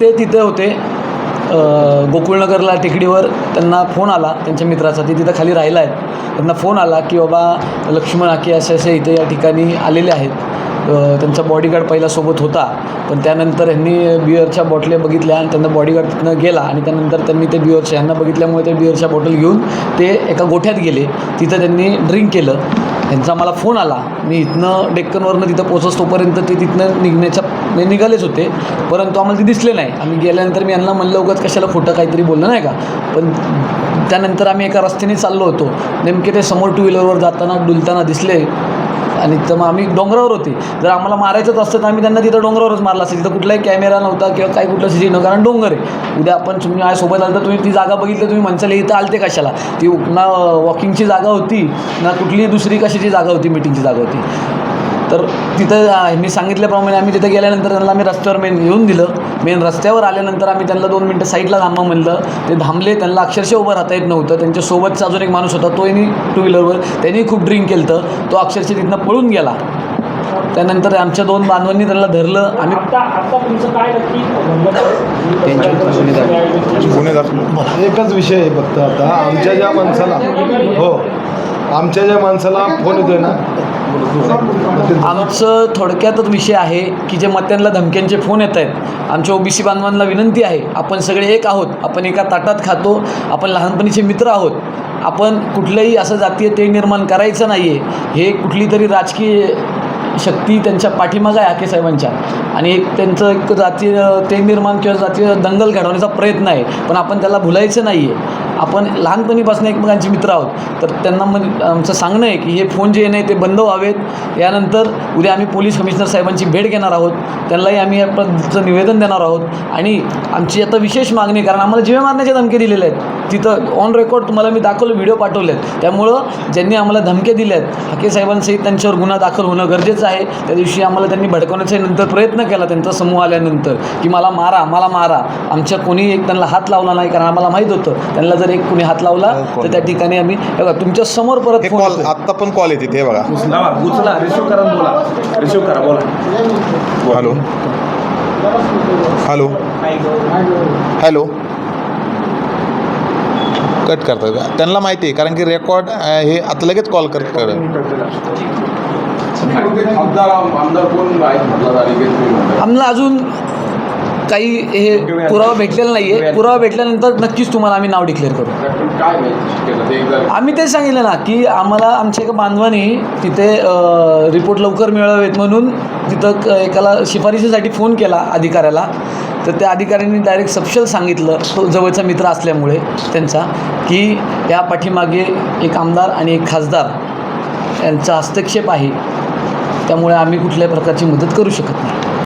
ते तिथं होते. गोकुळनगरला टेकडीवर त्यांना फोन आला त्यांच्या मित्राचा. ते तिथं खाली राहिला आहेत त्यांना फोन आला की बाबा लक्ष्मण आके असे असे इथे या ठिकाणी आलेले आहेत. त्यांचा बॉडीगार्ड पहिला सोबत होता. पण त्यानंतर ह्यांनी बिअरच्या बॉटल्या बघितल्या आणि त्यांना बॉडीगार्ड तिथनं गेला आणि त्यानंतर त्यांनी ते बिअरच्या ह्यांना बघितल्यामुळे ते बिअरच्या बॉटल घेऊन ते एका गोठ्यात गेले. तिथं त्यांनी ड्रिंक केलं. त्यांचा मला फोन आला. मी इथनं डेक्कनवरनं तिथं पोचस तोपर्यंत ते तिथनं निघण्याच्या म्हणजे निघालेच होते. परंतु आम्हाला ते दिसले नाही. आम्ही गेल्यानंतर मी यांना म्हणलं उगाच कशाला खोटं काहीतरी बोललं नाही का? पण त्यानंतर आम्ही एका रस्त्याने चाललो होतो. नेमके ते समोर टू व्हीलरवर जाताना डुलताना दिसले. आणि तर मग आम्ही डोंगरावर होते. जर आम्हाला मारायचंच असतं तर आम्ही त्यांना तिथं डोंगरावरच मारला असेल तिथं कुठलाही कॅमेरा नव्हता किंवा काही कुठलं सी नव्हतं. कारण डोंगर आहे. उद्या आपण तुम्ही आज सोबत आलं तर तुम्ही ती जागा बघितली तुम्ही म्हणसाले इथं आलते कशाला? ती ना वॉकिंगची जागा होती ना कुठली दुसरी कशाची जागा होती मीटिंगची जागा होती. तर तिथं मी सांगितल्याप्रमाणे आम्ही तिथं गेल्यानंतर त्यांना आम्ही रस्त्यावर मेन येऊन दिलं. मेन रस्त्यावर आल्यानंतर आम्ही त्यांना दोन मिनटं साईडला थांबा म्हणलं. ते थांबले त्यांना अक्षरशः उभं राहता येत नव्हतं. त्यांच्यासोबतचा अजून एक माणूस होता तोही टू व्हीलरवर त्यांनी खूप ड्रिंक केलं होतं तो अक्षरशः तिथनं पळून गेला. त्यानंतर आमच्या दोन बांधवांनी त्यांना धरलं. आम्ही गुन्हेगार एकच विषय आहे फक्त आता. आमच्या ज्या माणसाला हो. आमच्या ज्या माणसाला फोन येतोय ना आमचं थोडक्यातच विषय आहे की जे मत्यांना धमक्यांचे फोन येत आहेत आमच्या ओबीसी बांधवांना विनंती आहे आपण सगळे एक आहोत आपण एका ताटात खातो आपण लहानपणीचे मित्र आहोत आपण कुठलंही असं जातीय ते निर्माण करायचं नाही आहे हे कुठली तरी राजकीय शक्ती त्यांच्या पाठीमागं आहे आके साहेबांच्या. आणि एक त्यांचं एक जातीय ते निर्माण किंवा जातीय दंगल घडवण्याचा प्रयत्न आहे पण आपण त्याला भुलायचं नाही आहे आपण लहानपणीपासून एकमेकांचे मित्र आहोत. तर त्यांना मग आमचं सांगणं आहे की हे फोन जे आहे ते बंद व्हावेत. यानंतर उद्या आम्ही पोलीस कमिशनर साहेबांची भेट घेणार आहोत. त्यांनाही आम्ही याचं निवेदन देणार आहोत. आणि आमची आता विशेष मागणी कारण आम्हाला जीवे मारण्याचे धमके दिलेले आहेत. तिथं ऑन रेकॉर्ड तुम्हाला मी दाखवलं व्हिडिओ पाठवले आहेत त्यामुळं ज्यांनी आम्हाला धमके दिले आहेत हाके साहेबांसहित त्यांच्यावर गुन्हा दाखल होणं गरजेचं आहे. त्या दिवशी आम्हाला त्यांनी भडकवण्याचा नंतर प्रयत्न केला त्यांचा समूह आल्यानंतर की मला मारा मला मारा. आमच्या कोणी एक त्यांना हात लावला नाही कारण आम्हाला माहीत होतं. त्यांना जर एक कोणी हात लावला तर त्या ठिकाणी आम्ही हे बघा तुमच्यासमोर परत हे कॉल. आत्ता पण कॉल येते हे बघा. उचला रिसिव्ह करा बोला. रिसिव्ह करा बोला. हॅलो. हॅलो. हॅलो. कट करतात का? त्यांना माहिती आहे कारण की रेकॉर्ड हे आता लगेच कॉल करत आम्हाला अजून काही हे पुरावा भेटलेला नाही आहे पुरावा भेटल्यानंतर नक्कीच तुम्हाला आम्ही नाव डिक्लेअर करू. आम्ही ते आम्ही तेच सांगितलं ना की आम्हाला आमच्या एका बांधवानी तिथे रिपोर्ट लवकर मिळावेत म्हणून तिथं क- एकाला शिफारशीसाठी फोन केला अधिकाऱ्याला. तर त्या अधिकाऱ्यांनी डायरेक्ट सपशल सांगितलं तो जवळचा मित्र असल्यामुळे त्यांचा की या पाठीमागे एक आमदार आणि एक खासदार यांचा हस्तक्षेप आहे. त्यामुळे आम्ही कुठल्याही प्रकारची मदत करू शकत नाही.